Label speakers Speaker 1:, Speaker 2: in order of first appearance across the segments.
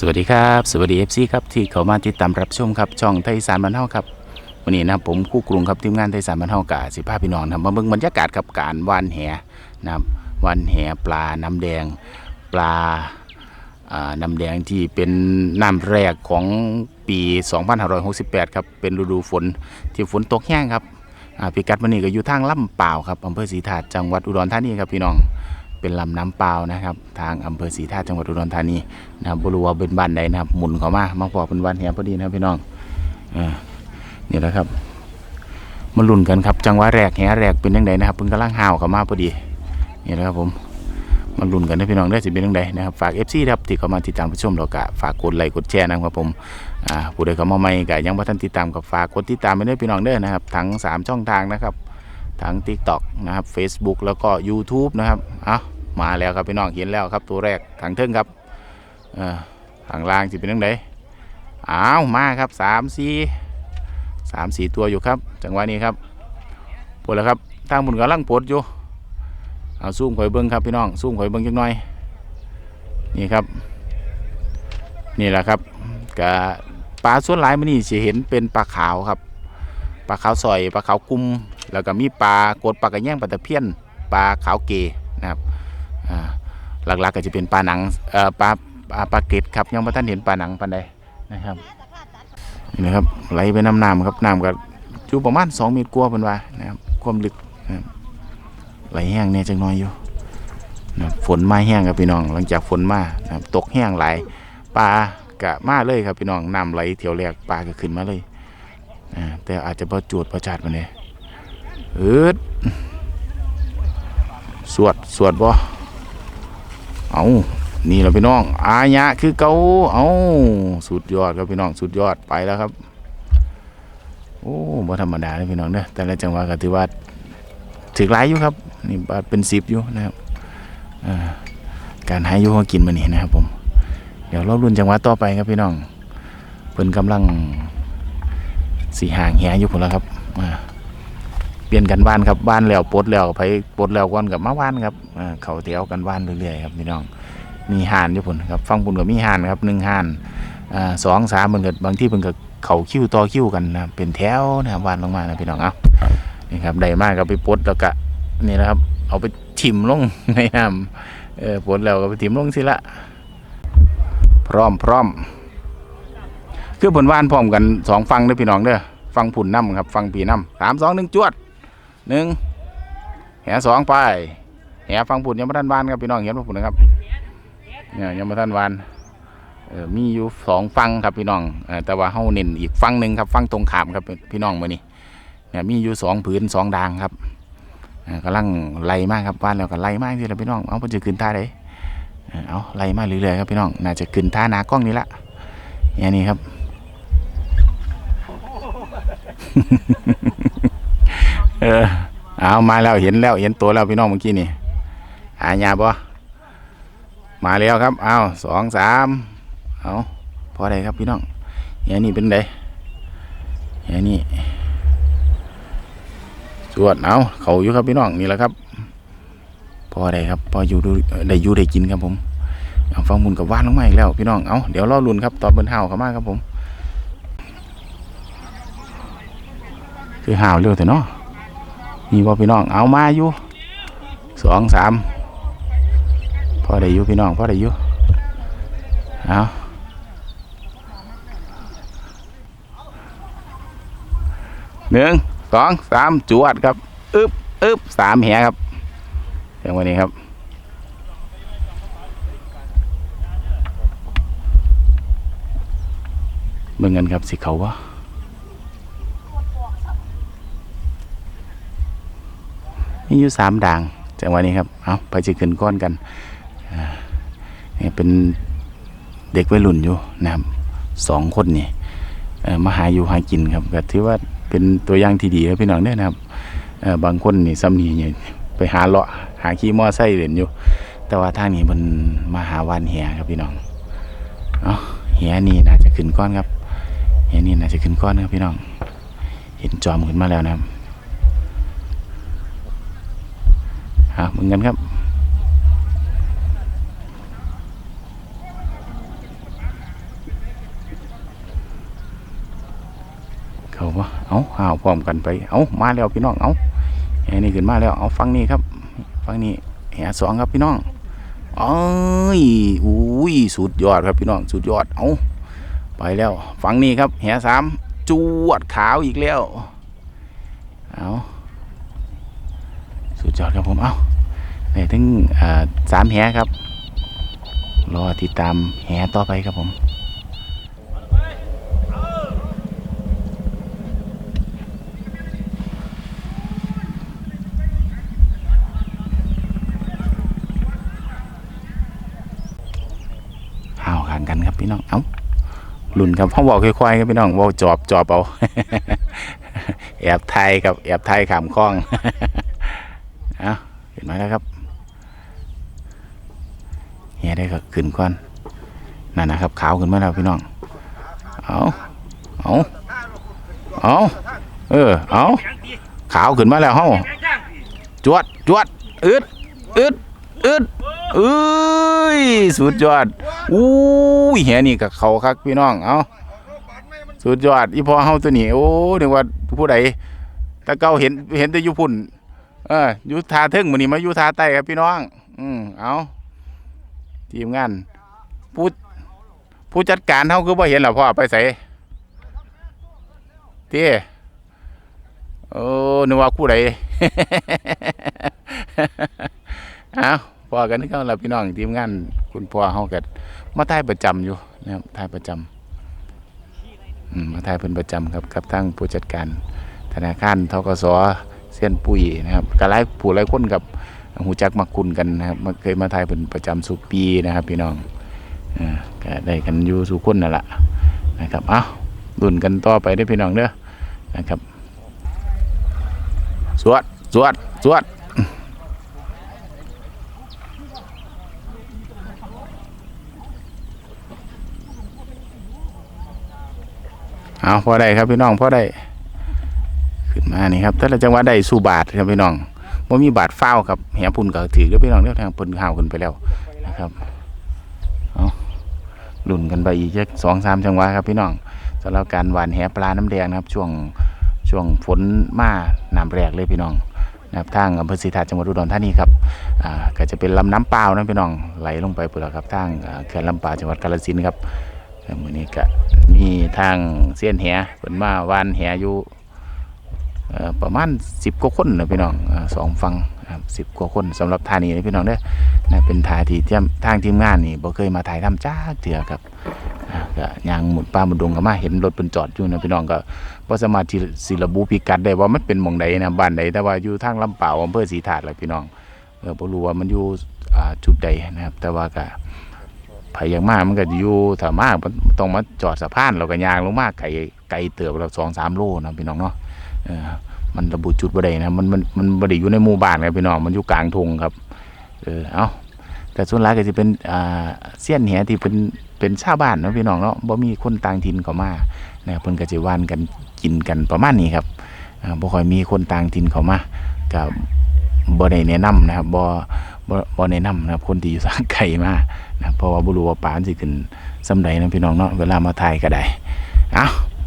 Speaker 1: สวัสดีครับ สวัสดีเอฟซีครับที่เขามาติดตามรับชมครับช่องไทยสารบ้านเฮาครับวันนี้นะครับผมคู่กรุงครับทีมงานไทยสารบ้านเฮากะสิพาพี่น้องนะมาเบิ่งบรรยากาศกับการว่านแหนะครับว่านแหปลาน้ำแดง ปลาอ่าน้ำแดงที่เป็นน้ำแรกของปี 2568 ครับเป็นฤดูฝนที่ฝนตกแห้งครับอ่าพิกัดวันนี้ก็อยู่ทางลำเปล่าครับอำเภอศรีถาดจังหวัดอุดรธานีครับพี่น้อง เป็นลำน้ำเปล่านะครับ ทางอำเภอศรีธาตุจังหวัดอุดรธานีนะครับบรัวเป็นบ้านใดนะครับหมุนเข้ามามาพอเป็นวันแหพอดีนะครับพี่น้องเออนี่แหละครับมาลุ้นกันครับ จังหวะแรกแหแรกเป็นยังไงนะครับเพิ่งกำลังห่าวเข้ามาพอดีนี่แหละครับผมมาลุ้นกันนะพี่น้องได้สิเป็นยังไงนะครับฝากเอฟซีครับที่เข้ามาติดตามผู้ชมเรากะฝากกดไลค์กดแชร์นะครับผมอ่าผู้ใดเข้ามาใหม่กะยังบ่ทันติดตามกับฝากกดติดตามไปด้วยพี่น้องเด้อนะครับทั้งสามช่องทางนะครับ ทั้ง TikTok นะครับ Facebook แล้วก็ YouTube นะครับเอามาแล้วครับพี่น้องเห็นแล้วครับตัวแรกทางเทิงครับเอ่อทางล่างสิเป็นยังไงอ้าวมาครับสามสี่สามสี่ตัวอยู่ครับจังหวะนี้ครับปวดแล้วครับทางบุญกำลังปวดอยู่เอาซูมข่อยเบิ้งครับพี่น้องซูมข่อยเบิ้งจักหน่อยนี่ครับ นี่แหละครับกะปลาส่วนหลายมันนี่จะเห็นเป็นปลาขาวครับปลาขาวซอยปลาขาวกุม แล้วก็มีปลากดปลากระแยงปลาตะเพียนปลาขาวเกนะครับหลักๆก็จะเป็นปลาหนังปลาปลาปลาเกตครับยังไม่ท่านเห็นปลาหนังปานใดนะครับนี่นะครับไหลไปน้ำน้ำครับน้ำก็อยู่ประมาณ2เมตรกว่าเป็นว่านะครับความลึกไหลแห้งเนี่ยจังน้อยอยู่นะฝนมาแห้งครับพี่น้อง หลังจากฝนมานะตกแห้งไหลปลากะมาเลยครับพี่น้องน้ำไหลเที่ยวแรกปลาก็ขึ้นมาเลยอ่าแต่อาจจะประจวดประจัดมาเนี่ย เอิดสวดสวดบ่เอานี่แหละพี่น้อง อายะคือเกาเอาสุดยอดครับพี่น้องสุดยอดไปแล้วครับ โอ้บ่ธรรมดาเลยพี่น้องเด้อแต่ละจังหวะก็ถือว่าถึกหลายอยู่ครับ นี่บาทเป็นสิบอยู่นะครับการหาอยู่หากินมานี่นะครับผม เดี๋ยวเรารุ่นจังหวะต่อไปครับพี่น้องเพิ่นกำลังสีห่างแหอยู่พุ่นแล้วครับอ่า เปลี่ยนกันบ้านครับบ้านแล้วปดแล้วไปปดแล้วก่อนกับมาบ้านครับอ่าเขาเตียวกันบ้านเรื่อยๆครับพี่น้อง มีห่านอยู่พุนครับฟังพุ่นกับมีห่านครับหนึ่งห่านอ่าสองสามมันก็บางที่มันก็เขาคิ้วต่อคิ้วกันนะเป็นแถวนะครับวานลงมานะพี่น้องเอานี่ครับได้มากก็ไปปดแล้วก็นี่นะครับ เอาไปถิ่มลงในน้ำเออปดแล้วก็ไปถิ่มลงสิละพร้อมพร้อมคือผลว่านพร้อมกันสองฟังเด้อพี่น้องเด้อฟังผุนน้ำครับ ฟังปีน้ำสามสองหนึ่งจวด หนึ่งแหสองไปแหฟังผุนยังไม่ทันวานครับพี่น้องเห็นว่าผุนนะครับเนี่ยยังไม่ทันวานมีอยู่สองฟังครับพี่น้องแต่ว่าเฮาเน้นอีกฟังหนึ่งครับฟังตรงขามครับพี่น้องมื่อนี้เนี่ยมีอยู่สองผืนสองดางครับกำลังไล่มากครับวานแล้วก็ไล่มากที่เราพี่น้องเอาไปจะขึ้นท่าเออเอาไล่มากเรื่อยๆครับพี่น้องน่าจะขึ้นท่านากล้องนี้ละเนี่ยนี่ครับ เออ เอามาแล้วเห็นแล้วเห็นตัวแล้วพี่น้องเมื่อกี้นี่หายาบ่มาแล้วครับ เอาสองสามเอาพอได้ครับพี่น้องเฮียนี่เป็นไดเฮียนี่สวดเอาเขาอยู่ครับพี่น้องนี่แหละครับ พอได้ครับพออยู่ได้อยู่ได้กินครับผมเอาฟังมุนกับว่านลงมาอีกแล้วพี่น้องเอาเดี๋ยวรอลุนครับตอนเบิ้นห้าวเข้ามาครับผม คือห่าวเร็วแต่เนาะ มีบ่พี่น้องเอามาอยู่สองสามพอได้อยู่พี่น้องพอได้อยู่เอาหนึ่งสองสามจวดครับอึบอึบสามแหครับอย่างวันนี้ครับเบิ่งกันครับสิเขาวะ อยู่สามด่างจังหวะนี้ครับ เอาไปจะขึ้นก้อนกันนี่เป็นเด็กวัยรุ่นอยู่นะครับสองคนนี่มาหาอยู่หากินครับก็ถือว่าเป็นตัวอย่างที่ดีครับพี่น้องเนี่ยนะครับบางคนนี่ซ้ำนี่เนี่ยไปหาเลาะหาขี่มอไซค์เล่นอยู่ แต่ว่าทางนี้มันมาหาวานแหครับพี่น้องเอาแหนี่น่าจะขึ้นก้อนครับแหนี่น่าจะขึ้นก้อนครับพี่น้อง เห็นจอมขึ้นมาแล้วนะครับ อาเหมือนกันครับเขาว่าเอาห่าวพร้อมกันไปเอามาแล้วพี่น้องเอาแหนี่ขึ้นมาแล้วเอาฟังนี่ครับฟังนี่แหสองครับพี่น้องเอ้ยอุ้ยสุดยอดครับพี่น้องสุดยอดเอาไปแล้วฟังนี่ครับแหสามจวดขาวอีกแล้วเอา สุดยอดครับผม เอาเนี่ยถึงสามแหครับ รอติดตามแหต่อไปครับผมเอาห่างกันครับพี่น้อง เอาลุ่นครับเขาบอกค่อยๆครับพี่น้องว่าจอบจอบเอา แอบไทยครับ แอบไทยขามคล้อง เห็นไหมแล้วครับเฮียได้ก็ขึ้นก่อนนั่นนะครับ ขาวขึ้นมาแล้วพี่น้องเอาเอาเอาเออเอาขาวขึ้นมาแล้วเฮ้าจวดจวดอึดอึดอึดเอ้ยสุดยอดอู้ยเฮียนี่กับเขาคักพี่น้องเอาสุดยอดอีพอเฮาตัวนี้โอ้นึกว่าผู้ใดแต่เก่าเห็นเห็นแต่ยู่พุ่น เอออยู่ทาทึ่งมื้อนี้มาอยู่ทาใต้ครับพี่น้อง อืมเอาทีมงานผู้ผู้จัดการเฮาคือบ่เห็นหรอพ่อไปใส่ที่โอ้นึกว่าผู้ใดเอาพอกันที่เขาเราพี่น้องทีมงาน คุณพ่อเฮากัมาถ่ายประจำอยู่นะครับถ่ายประจำอืมมาถ่ายเป็นประจำครับกับทางผู้จัดการธนาคารทกส เส้นปุ๋ยนะครับก็หลายผู้หลายคนกับหูจักมาคุณกันนะครับมาเคยมาถ่ายเป็นประจำสุปีนะครับ พี่น้องอก็ได้กันอยู่สุคนนั่นแหละนะครับเอาดุนกันต่อไปได้อพี่น้องเด้อนะครับ สวดสวดสวดเอาพอได้ครับพี่น้องพอได้ ขึ้นมานี่ครับแต่ละจังหวัดได้สู่บาทครับพี่น้องว่ามีบาทเฝ้าครับแหพุ่นก็ถือก็พี่น้องเรียกทางเพิ่นข้าวขึ้นไปแล้วนะครับเอาลุ่นกันไปอีกจักสองสามจังหวัดครับพี่น้องสำหรับการหวานแหปลาน้ำแดงนะครับ ช่วงช่วงฝนมาน้ำแรกเลยพี่น้องนะครับทางอำเภอศรีธาตุจังหวัดอุดรธานีครับอ่าก็จะเป็นลำน้ำเปล่านะพี่น้องไหลลงไปเปล่าครับทางเขื่อนลำป่าจังหวัดกาฬสินธุ์ครับมือนี้ก็มีทางเสี้ยนแหเพิ่นมาหวานแหอยู่ ประมาณสิบกว่าคนนะพี่น้องสองฟังสิบกว่าคนสำหรับทานีนะพี่น้องเด้อนะเป็นทาที่ทียมทางทีมงานนี่บ่เคยมาถ่ายทำจ้าเถื่อครับก็ยางหมุดป้าหมุดดงก็มาเห็นรถเป็นจอดอยู่นะพี่น้องก็บ่สามารถที่สิระบุพิกัดได้ว่ามันเป็นหม่องใดนะบ้านใดแต่ว่าอยู่ทางลำป่าอำเภอศรีธาตุแหละพี่น้องเออบ่รู้ว่ามันอยู่จุดใดนะครับ แต่ว่าก็ไผอย่างมากมันก็อยู่ถ้ามากมันต้องมาจอดสะพานแล้วก็ยางลงมาไกลไกลเติบแล้ว2-3โลนะพี่น้องเนาะ มันระบุจุดบ่ได้นะมันมันมันบ่ได้อยู่ในหมู่บ้านครับพี่น้องมันอยู่กลางทงครับ เออเอาแต่ส่วนหลายก็สิเป็นอ่าเสี้ยนแหที่เป็นเป็นชาวบ้านเนาะพี่น้องเนาะบ่มีคนต่างถิ่นเข้ามานะเพิ่นก็สิว่านกันกินกันประมาณนี้ครับอ่าบ่ค่อยมีคนต่างถิ่นเข้ามาก็บ่ได้แนะนํนะครับบ่บ่บ่แนะนํนะครับ คนที่อยู่ทางไกลมานะครับเพราะว่าบ่รู้ว่าปลานสิขึ้นส่ำใดนะพี่น้องเนาะเวลามาถ่ายก็ได้เอ้า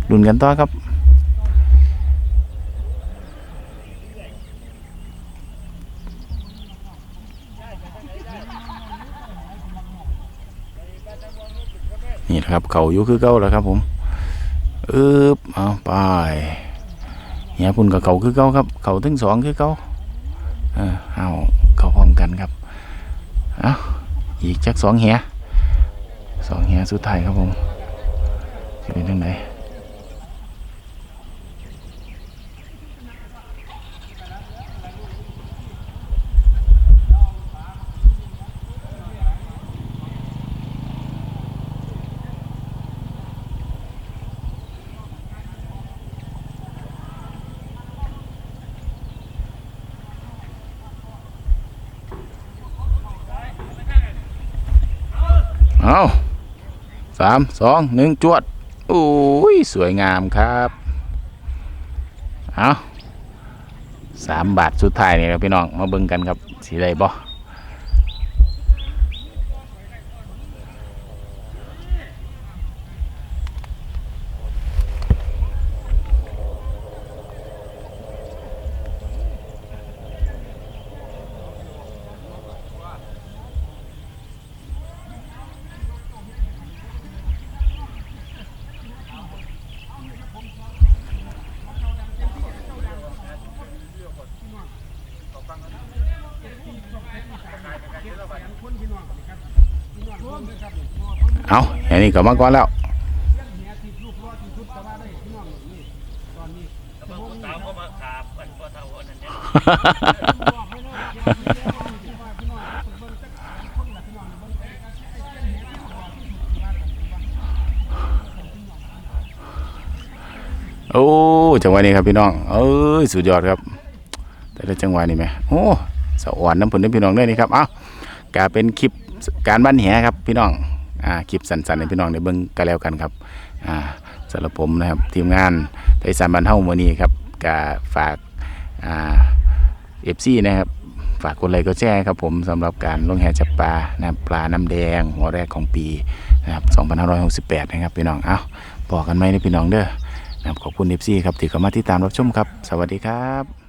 Speaker 1: ลุ้นกันต่อครับ นี่แหละ ครับ เขาอยู่คือเก่าแล้วครับ ผมอึบเอาไปเฮียพุ่นกับเขาคือเก่าครับ เขาทั้งสองคือเก่าเออเอาเขาพร้อมกันครับเอาอีกจักสองเฮียสองเฮียสุดท้ายครับผมจะเป็นทางไง เอาสามสองหนึ่งจวดโอ้ยสวยงามครับเอาสามบาทสุดท้ายนี่ครับพี่น้องมาเบิ่งกันครับสีได้บ่ เอาอันนี้ก็มาก่อนแล้ว
Speaker 2: สาวก็มาฮ่าอันนั้นเนี่ย
Speaker 1: โอ้จังหวะนี้ครับพี่น้อง เอ้ยสุดยอดครับ แต่ละจังหวะนี้ไหมโอ้สะอ่อนน้ำผลน้ำพี่น้องด้วยนี่ครับ เอ้ากาเป็นคลิปการบ้านแหครับพี่น้อง อ่าคลิปสั้นๆให้พี่น้องได้เบิ่งกันแล้วกันครับอ่าสำหรับผมนะครับทีมงานไทยสารบันเฮามือนี้ครับกาฝากอ่าเอฟซีนะครับฝากกดไลค์กดแชร์ครับผมสำหรับการลงแหจับปลานะครับปลาน้ำแดง หัวแรกของปีนะครับ2568 นะครับพี่น้องเอ้าบอกกันไหมนะพี่น้องเด้อนะครับขอบคุณเอฟซีครับที่เข้ามาติดตามรับชมครับ สวัสดีครับ